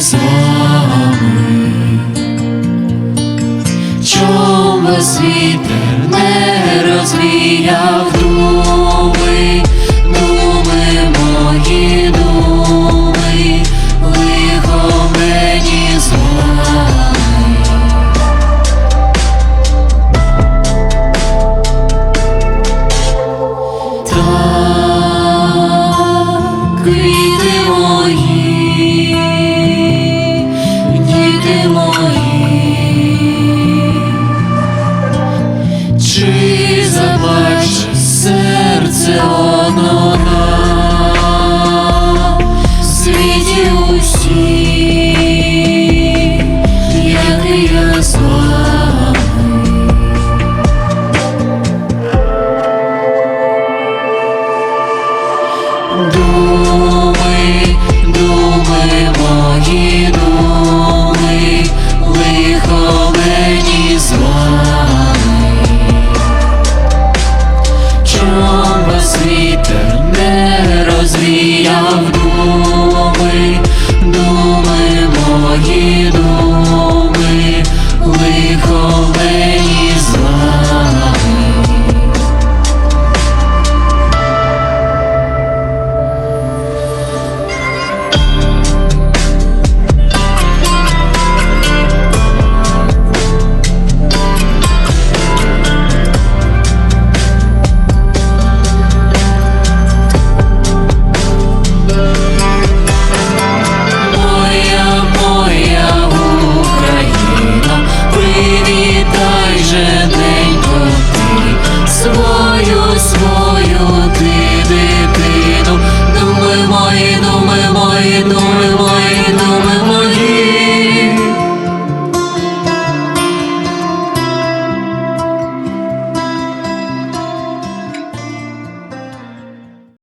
ми з вами, чом вас вітер не розвіяв думи, думи мої думи, лихо мені з вами. Та Боже одного в світі усі, як